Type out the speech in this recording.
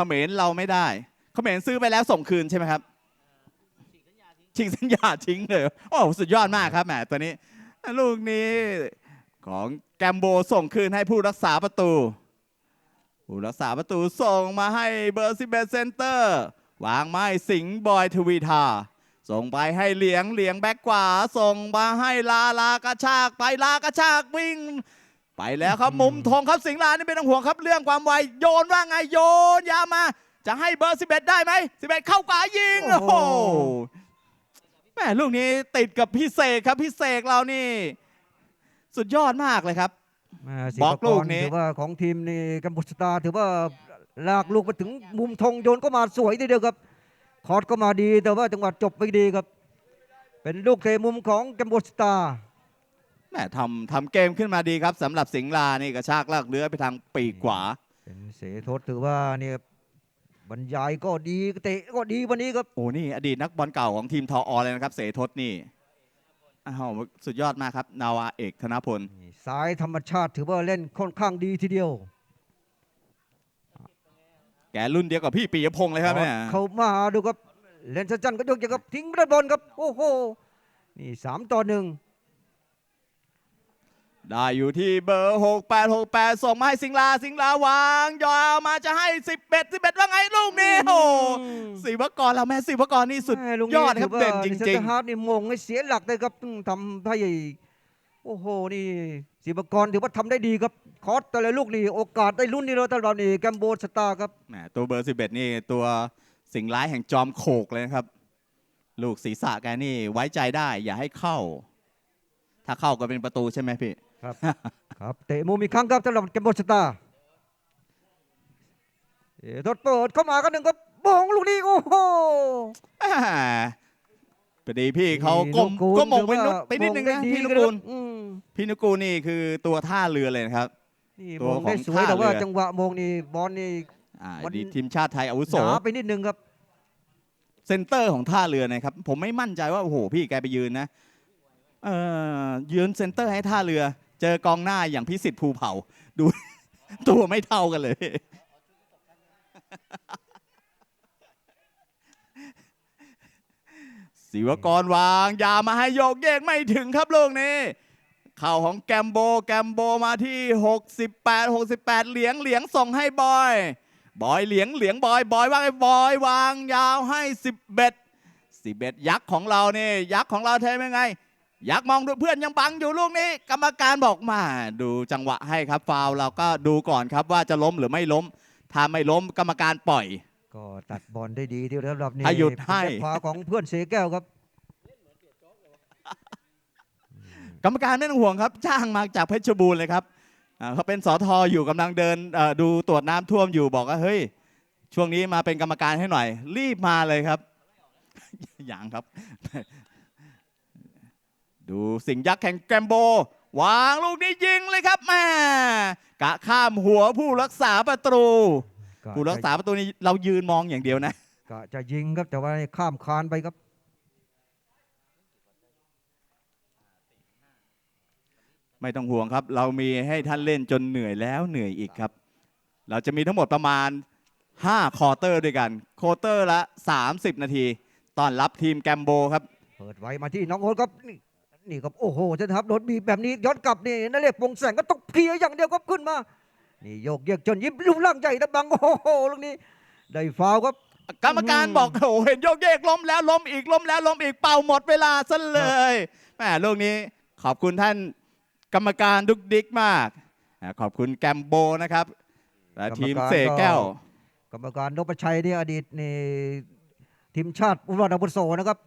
ขมรเราไม่ได้เขมรซื้อไปแล้วส่งคืนใช่ไหมครับชิงสัญญาทิ้งเลยโอ้สุดยอดมากครับแหมตัวนี้ ลูกนี้ของแกมโบส่งคืนให้ผู้รักษาประตู ผู้รักษาประตูส่งมาให้เบอร์สิบเอ็ดเซนเตอร์วางไม้สิงห์บอยทวีทาส่งไปให้เหลียงเหลียงแบ็กขวา ส่งมาให้ลาลากระชากไปลากระชากวิ่ง ไปแล้วครับมุมทองครับสิงห์ลานี่ไม่ต้องห่วงครับเรื่องความไวโยนว่าไงโยนยาวมา จะให้เบอร์ 11 ได้ไหม11 เข้ากว่ายิงโอ้โอ้โหโหแม่ลูกนี้ติดกับพี่เสกครับพี่เสกเรานี่ สุดยอดมากเลยครับแม่ศิบล็อกวลูกนี้ถือว่าของทีมนี่กัมพูชาถือว่าลากลูกมาถึงมุมธงโยนก็มาสวยทีเดียวครับ คอร์ดก็มาดีแต่ว่าจังหวะจบไม่ดีครับ เป็นลูกเทมุมของกัมพูชา แม่ทำทำเกมขึ้นมาดีครับสำหรับสิงห์ลานี่กระชากลากเลื้อยไปทางปีกขวา เป็นเสทศถือว่าเนี่ยบรรยายก็ดีเตะก็ดีวันนี้ครับโอ้นี่อดีตนักบอลเก่าของทีมทออเลยนะครับ เสทศนี่อ้าวสุดยอดมากครับ นาวาเอกธนพลนี่สายธรรมชาติถือว่าเล่นค่อนข้างดีทีเดียวแกรุ่นเดียวกับพี่ปียพงษ์เลยครับเนี่ยเขามาดูครับเล่นสั้นๆก็ยกอย่างกับทิ้งบอลครับโอ้โหนี่สามต่อหนึ่ง ได้อยู่ที่เบอร์ 6868 ส่งมาให้สิงห์ลาสิงห์ลาวางยาวมาจะให้ 11 11 ว่าไงลูกนี้โอ้โหศิวกรเราแม่ศิวกรนี่สุดแม่ลูกยอดครับถืว่าเด่นจเซรินงเตอร์ฮาร์ดนี่มงให้เสียหลักเลยครับต้องทำให้โอ้โหนี่ศิวกรถือว่าทำได้ดีครับคอสแต่ละลูกนี่โอกาสได้ลุ้นนี่เราตลอดนี่แกมโบสตาร์ครับๆแหมตัวเบอร์ 11 นี่ตัวสิงห์ร้ายแห่งจอมโขกเลยนะครับ ลูกศีรษะแกนี่ไว้ใจได้อย่าให้เข้า ถ้าเข้าก็เป็นประตูใช่ไหมพี่ ครับ ครับเตะมุมอีกครั้งครับสำหรับแกมโบสตาร์เอ๋ทดเปิดเข้ามากันหนึ่งครับบงลูกนี้โอ้โหแหมพอดีพี่เขาก้มลูก็มงไปถือนุว่าไปนิดนึงนะมได้พี่นุกักูลครับอืมพี่นุกูลนี่คือตัวท่าเรือเลยนะครับนี่ตัมวองของได้สวยแต่ว่าท่าเรือจังหวะมองนี่บอลนี่อ่ามันอดีตทีมชาติไทยอาวุโสหนาไปนิดนึงครับ เซนเตอร์ของท่าเรือนะครับ ผมไม่มั่นใจว่าโอ้โหพี่แกไปยืนนะเออ ยืนเซนเตอร์ให้ท่าเรือ เจอกองหน้าอย่างพิสิทธิ์ภูเผา ดู ตัวไม่เท่ากันเลย ศิวกรวาง ยามาให้โยกเยกไม่ถึงครับลูกนี้เข่าของแกมโบ แกมโบมาที่ 68 68 เหลียงเหลียงส่งให้บอย บอยเหลียงเหลียงบอย บอยว่าไงบอย วางยาวให้สิบเบ็ดสิบเบ็ดยักษ์ของเรานี่ยักษ์ของเราเทมยังไง ยักษ์มองดูเพื่อนยังบังอยู่ลูกนี้ กรรมการบอกมา ดูจังหวะให้ครับฟาวล์เราก็ดูก่อนครับว่าจะล้มหรือไม่ล้ม ถ้าไม่ล้มกรรมการปล่อย ก็ตัดบอลได้ดีที่ระดับนี้ให้หยุดให้เป็นแบ็คขวาของเพื่อนเสแก้วครับ กรรมการไม่ต้องห่วงครับ จ้างมาจากเพชรบูรณ์เลยครับอ่าเขาเป็นสอทออยู่กำลังเดินเอ่อดูตรวจน้ำท่วมอยู่บอกว่าเฮ้ย ช่วงนี้มาเป็นกรรมการให้หน่อย รีบมาเลยครับ อย่างครับ ดูสิงห์ยักษ์แข่งแกรมโบ วางลูกนี้ยิงเลยครับแม่กะข้ามหัวผู้รักษาประตู ผู้รักษาประตูนี่เรายืนมองอย่างเดียวนะก็จะยิงครับแต่ว่าข้ามคานไปครับ ไม่ต้องห่วงครับ เรามีให้ท่านเล่นจนเหนื่อยแล้วเหนื่อยอีกครับ เราจะมีทั้งหมดประมาณ 5 คอร์เตอร์ด้วยกันโควอเตอร์ละ 30 นาทีต้อนรับทีมแกมโบครับ เปิดไว้มาที่น้องโอ๊ตครับนี่ นี่ครับโอ้โหจะทับรถบีบแบบนี้ย้อนกลับนี่นั่นเรียกวงแสงก็ต้องเพลียอย่างเดียวครับขึ้นมา นี่โยกเยกจนยิ้มรูปร่างใหญ่นะบังโอ้โหลูกนี้ ได้ฟาวล์ครับกรรมการอืมบอกโอ้โหเห็นโยกเยกล้มแล้วล้มอีกล้มแล้วล้มอีกเป่าหมดเวลาซะเลยแหมลูกนี้ขอบคุณท่านกรรมการดุกดิกมากอ่าขอบคุณแกมโบนะครับและทีมเสกแก้ว กรรมการนพชัยนี่อดีตนี่ทีมชาติอุบลอาวุโสนะครับ